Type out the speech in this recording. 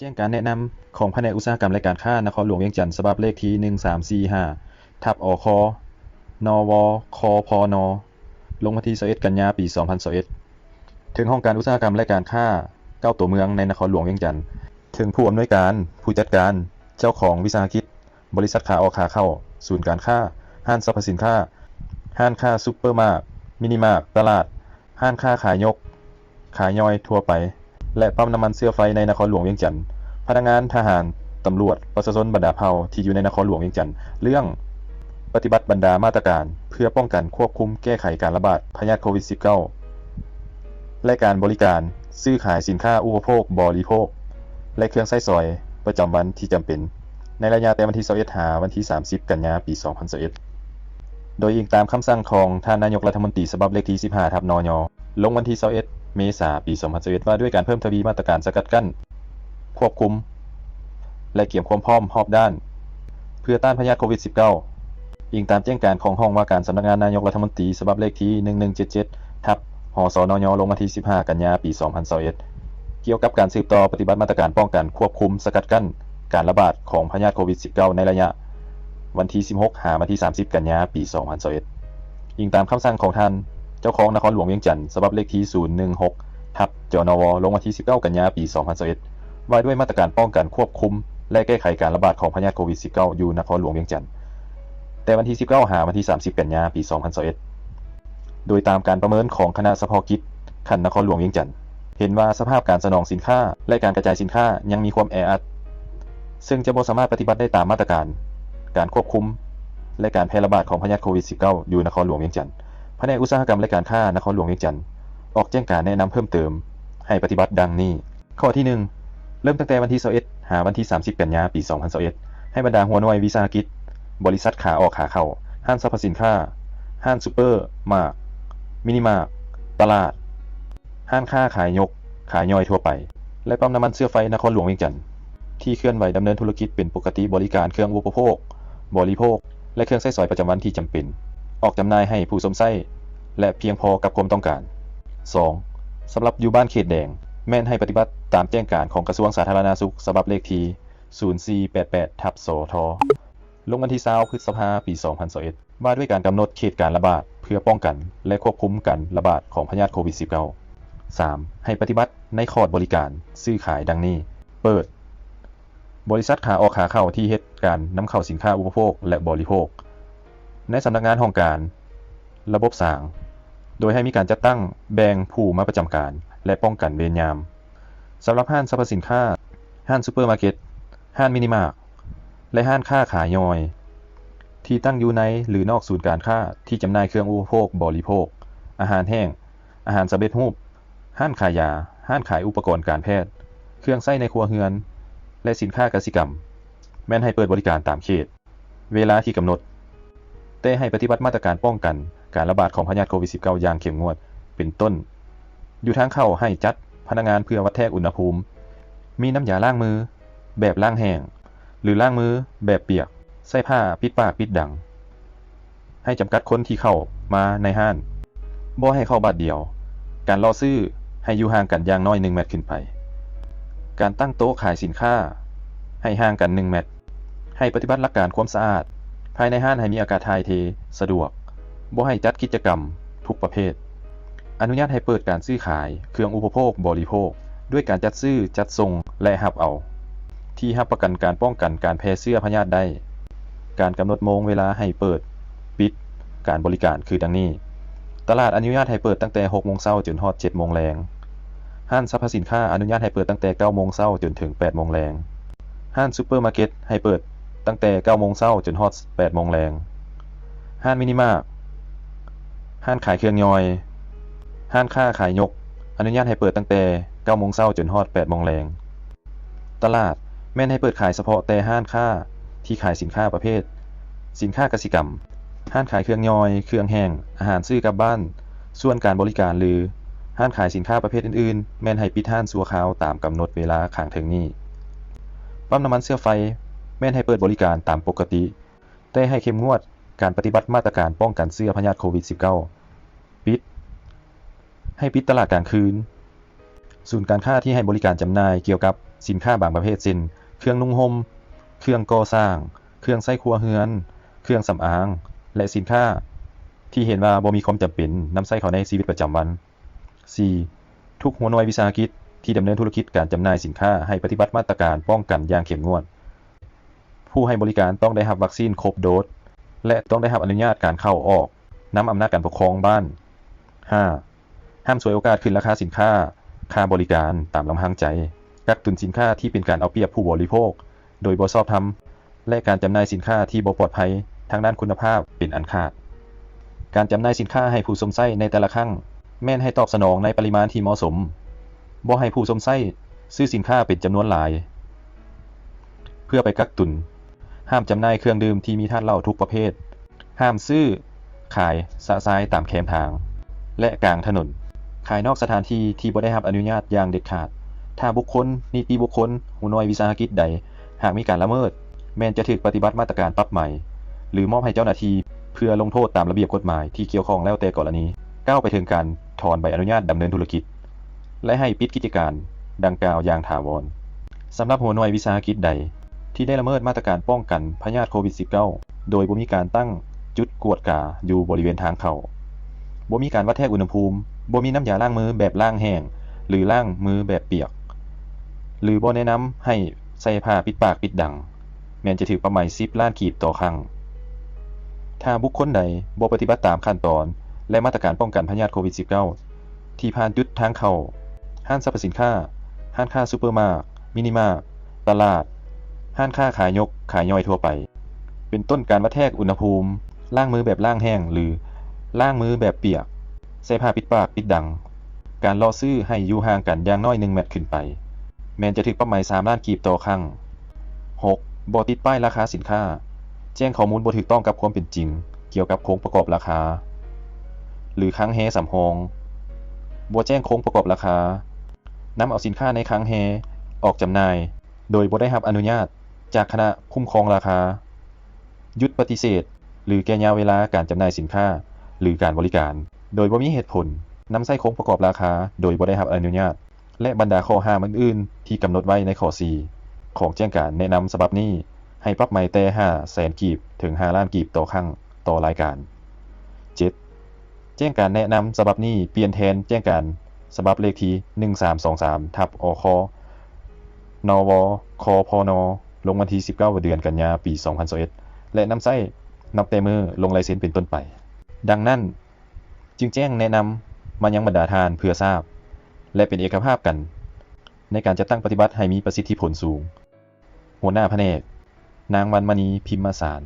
แจ้งการแนะนำของแผนกอุตสาหกรรมและการค้านครหลวงเวียงจันทร์ฉบับเลขที่ 1345 ทับอคนวคพน ลงวันที่21กันยาปี 2021ถึงห้องการอุตสาหกรรมและการค้าเก้าตัวเมืองในนครหลวงเวียงจันทร์ถึงผู้อำนวยการ ผู้จัดการ เจ้าของวิสาหกิจ บริษัทขาออกขาเข้า ศูนย์การค้า ห้างสรรพสินค้า ห้างค้าซุปเปอร์มาร์ทมินิมาร์ทตลาด ห้างค้าขายยก ขายย่อยทั่วไป และปั๊มน้ำมันเสื้อไฟในนครหลวงเวียงจันทร์พนักงานทหารตำรวจประชาชนบรรดาเผ่าที่อยู่ในนครหลวงเวียงจันทร์เรื่องปฏิบัติบรรดามาตรการ เพื่อป้องกันควบคุมแก้ไขการระบาดพยาธิโควิด -19 และการบริการซื้อขายสินค้าอุปโภค บริโภค และเครื่องใช้สอยประจำวันที่จำเป็น ในระยะแต่วันที่21หาวันที่ 30 กันยาปี 2021 โดยอิงตามคำสั่งของท่านนายกรัฐมนตรีฉบับเลขที่ 15 ทับนยลงวันที่21 เมษายนปี2021ว่าด้วยการเพิ่มทวีมาตรการสกัดกั้น ควบคุม และเกี่ยมความพร้อมรอบด้าน เพื่อต้านพยาธิโควิด -19 อิงตามแจ้งการของห้องว่าการสำนักงานนายกรัฐมนตรีฉบับเลขที่ 1177ทับหสนยลงวันที่ 15 กันยาปี 2021เกี่ยวกับการสืบต่อปฏิบัติมาตรการป้องกันควบคุมสกัดกั้น การระบาดของพยาธิโควิด -19 ในระยะ วันที่ 16 หาวันที่ 30 กันยาปี 2021อิงตามคำสั่งของท่าน เจ้าของนครหลวงเวียงจันทร์ฉบับเลขที่ 016ทับจนวลงวันที่ 19 กันยาปี 2021ว่าด้วยมาตรการป้องกันควบคุม และแก้ไขการระบาดของพยาธิโควิด -19 อยู่นครหลวงเวียงจันทร์แต่วันที่ 19 หาวันที่ 30 กันยาปี 2021โดยตามการประเมินของคณะเฉพากิจขันนครหลวงเวียงจันทร์เห็นว่าสภาพการสนองสินค้าและการกระจายสินค้ายังมีความแออัด ซึ่งจะบ่สามารถปฏิบัติได้ตามมาตรการ การควบคุม และการแพร่ระบาดของพยาธิโควิด -19 อยู่นครหลวงเวียงจันทร์ แผนกอุตสาหกรรมและการค้านครหลวงเวียงจันทร์ออกแจ้งการแนะนำเพิ่มเติม ให้ปฏิบัติดังนี้ ข้อที่ 1 เริ่มตั้งแต่วันที่21หาวันที่ 30 กันยาปี 2021ให้บรรดาหัวหน่วยวิสาหกิจ บริษัทขาออกขาเข้า ห้างสรรพสินค้า ห้างซูเปอร์มาร์ทมินิมาร์ทตลาด ห้างค้าขายยก ขายย่อยทั่วไป และปั๊มน้ำมันเสื้อไฟนครหลวงเวียงจันทร์ที่เคลื่อนไหวดำเนินธุรกิจเป็นปกติบริการเครื่องอุปโภค บริโภค และเครื่องใช้สอยประจำวันที่จำเป็น ออกจำหน่ายให้ผู้สมไส้และเพียงพอกับความต้องการ 2. สำหรับอยู่บ้านเขตแดง แม่นให้ปฏิบัติตามแจ้งการของกระทรวงสาธารณสุขฉบับเลขที่ 0488ทับสทลงวันที่20พฤษภาปี 2021ว่าด้วยการกำหนดเขตการระบาด เพื่อป้องกัน และควบคุมการระบาดของพยาธิโควิด -19 3. ให้ปฏิบัติในคอดบริการซื้อขายดังนี้ เปิด บริษัทขาออกขาเข้าที่เฮ็ดการนำเข้าสินค้าอุปโภค และบริโภค ในสำนักงานห้องการ ระบบสาง โดยให้มีการจัดตั้งแบ่งผู้มาประจำการ และป้องกันเวรยามสำหรับห้างสรรพสินค้า ห้างซูเปอร์มาร์เก็ต ห้างมินิมาร์ทและห้างค้าขายย่อย ที่ตั้งอยู่ในหรือนอกศูนย์การค้าที่จำหน่ายเครื่องอุปโภคบริโภค อาหารแห้ง อาหารสำเร็จรูป ห้างขายยา ห้างขายอุปกรณ์การแพทย์ เครื่องใช้ในครัวเรือน และสินค้ากสิกรรม แม่นให้เปิดบริการตามเขต เวลาที่กำหนด แต่ให้ปฏิบัติมาตรการป้องกัน การระบาดของพยาธิโควิด -19 อย่างเข้มงวด เป็นต้น อยู่ทางเข้าให้จัดพนักงานเพื่อวัดแทกอุณหภูมิ มีน้ำยาล้างมือ แบบล้างแห้ง หรือล้างมือแบบเปียก ใส่ผ้าปิดปากปิดดัง ให้จำกัดคนที่เข้ามาในห้านบ่ให้เข้าบัดเดียว การรอซื้อให้อยู่ห่างกันอย่างน้อย1เมตรขึ้นไป การตั้งโต๊ะขายสินค้า ให้ห่างกัน1เมตร ให้ปฏิบัติหลักการความสะอาด ภายในห้านให้มีอากาศถ่ายเท สะดวกบ่ให้จัดกิจกรรม ทุกประเภท อนุญาตให้เปิดการซื้อขาย เครื่องอุปโภค บริโภค ด้วยการจัดซื้อจัดส่งและหับเอา ที่รับประกันการป้องกันการแพร่เชื้อพยาธิได้ การกำหนดโมงเวลาให้เปิด ปิด การบริการคือดังนี้ ตลาดอนุญาตให้เปิดตั้งแต่6โมงเช้าจนฮอด7โมงแลงห้างสรรพสินค้าอนุญาตให้เปิดตั้งแต่9โมงเช้าจนถึง8โมงแลงห้างซูเปอร์มาร์เก็ตให้เปิด ตั้งแต่9โมงเช้าจนฮอด8โมงแลงห้างมินิมาร์ห้างขายเครื่องย่อย ห้างค้าขายยก อนุญาตให้เปิดตั้งแต่9โมงเช้าจนฮอด8โมงแลงตลาดแม่นให้เปิดขายเฉพาะแต่ห้างค้าที่ขายสินค้าประเภท สินค้ากสิกรรม ห้างขายเครื่องย่อย เครื่องแห้ง อาหารซื้อกลับบ้าน ส่วนการบริการหรือห้างขายสินค้าประเภทอื่นๆ แม่นให้ปิดห้านชั่วคาวตามกำหนดเวลาขางถึงนี้ ปั๊มน้ำมันเสื้อไฟ แม่นให้เปิดบริการตามปกติ แต่ให้เข้มงวดการปฏิบัติมาตรการป้องกันเสื้อพยาธิโควิด -19 ปิด ให้ปิดตลาดกลางคืน ศูนย์การค้าที่ให้บริการจำหน่ายเกี่ยวกับสินค้าบางประเภทเช่น เครื่องนุ่งห่ม เครื่องก่อสร้าง เครื่องใช้ครัวเรือน เครื่องสำอาง และสินค้า ที่เห็นว่าบ่มีความจำเป็นนำใช้เข้าในชีวิตประจำวัน 4. ทุกหัวหน่วยวิสาหกิจที่ดำเนินธุรกิจการจำหน่ายสินค้าให้ปฏิบัติมาตรการป้องกันอย่างเข้มงวด ผู้ให้บริการต้องได้รับวัคซีนครบโดส และต้องได้รับอนุญาตการเข้าออกนำอำนาจการปกครองบ้าน 5. ห้ามฉวยโอกาสขึ้นราคาสินค้า ค่าบริการตามลำพังใจ กักตุนสินค้าที่เป็นการเอาเปรียบผู้บริโภค โดยบ่ชอบธรรม และการจำหน่ายสินค้าที่บ่ปลอดภัยทางด้านคุณภาพเป็นอันขาด การจำหน่ายสินค้าให้ผู้สมไส้ในแต่ละครั้ง แม่นให้ตอบสนองในปริมาณที่เหมาะสม บ่ให้ผู้สมไส้ซื้อสินค้าเป็นจำนวนหลาย เพื่อไปกักตุน ห้ามจำหน่ายเครื่องดื่มที่มีธาตุเหล้าทุกประเภท ห้ามซื้อ ขาย สะซายตามแคมทาง และกลางถนน ขายนอกสถานที่ที่บ่ได้รับอนุญาตอย่างเด็ดขาด ถ้าบุคคล นิติบุคคลหัวหน่วยวิสาหกิจใด หากมีการละเมิด แม้นจะถูกปฏิบัติมาตรการปรับใหม่ หรือมอบให้เจ้าหน้าที่เพื่อลงโทษตามระเบียบกฎหมายที่เกี่ยวข้องแล้วแต่กรณี ก้าวไปถึงการถอนใบอนุญาตดำเนินธุรกิจ และให้ปิดกิจการดังกล่าวอย่างถาวรสำหรับหัวหน่วยวิสาหกิจใด ที่ได้ละเมิดมาตรการป้องกันพยาธิโควิด -19 โดยบ่มีการตั้งจุดกวดกาอยู่บริเวณทางเข้าบ่มีการวัดแทกอุณหภูมิบ่มีน้ำยาล้างมือแบบล้างแห้งหรือล้างมือแบบเปียก หรือบ่แนะนำให้ใส่ผ้าปิดปากปิดดัง แม้นจะถือประมาณ10ล้านกีบต่อครั้ง ถ้าบุคคลใดบ่ปฏิบัติตามขั้นตอน และมาตรการป้องกันพยาธิโควิด -19 ที่ผ่านจุดทางเข้าห้างสรรพสินค้า ห้างค้าซูเปอร์มาร์ทมินิมาร์ตลาด ห้างค้าขายยกขายย่อยทั่วไป เป็นต้นการวัดแทกอุณหภูมิล้างมือแบบล้างแห้ง หรือล้างมือแบบเปียกใส่ผ้าปิดปากปิดดัง การรอซื้อให้อยู่ห่างกันอย่างน้อย1เมตรขึ้นไป แมนจะถึกปรับใหม่3ล้านกีบต่อครั้ง 6. บ่ติดป้ายราคาสินค้า แจ้งข้อมูลบ่ถูกต้องกับความเป็นจริง เกี่ยวกับโครงประกอบราคา หรือค้างแฮสำรองบ่แจ้งโครงประกอบราคานำเอาสินค้าในค้างแฮออกจำหน่าย โดยบ่ได้รับอนุญาต จากคณะคุ้มครองราคา ยุดปฏิเสธ หรือแก้ยาวเวลาการจำหน่ายสินค้า หรือการบริการ โดยบ่มีเหตุผลนำใส่โครงประกอบราคา โดยบ่ได้รับอนุญาต และบรรดาข้อห้ามอื่นๆ ที่กำหนดไว้ในข้อ4ของแจ้งการแนะนำฉบับนี้ ให้ปรับใหม่แต่5แสนกีบถึง5ล้านกีบต่อครั้งต่อรายการ 7. แจ้งการแนะนำฉบับนี้เปลี่ยนแทนแจ้งการฉบับเลขที่1323ทับอค นวคพน ลงวันที่ 19 เดือนกันยาปี 2021และนำไส้นับแต่มือลงลายเซ็นเป็นต้นไป ดังนั้นจึงแจ้งแนะนำมายังบรรดาทานเพื่อทราบ และเป็นเอกภาพกัน ในการจะตั้งปฏิบัติให้มีประสิทธิผลสูง หัวหน้าแผนก นางวันมณีพิมมาสาร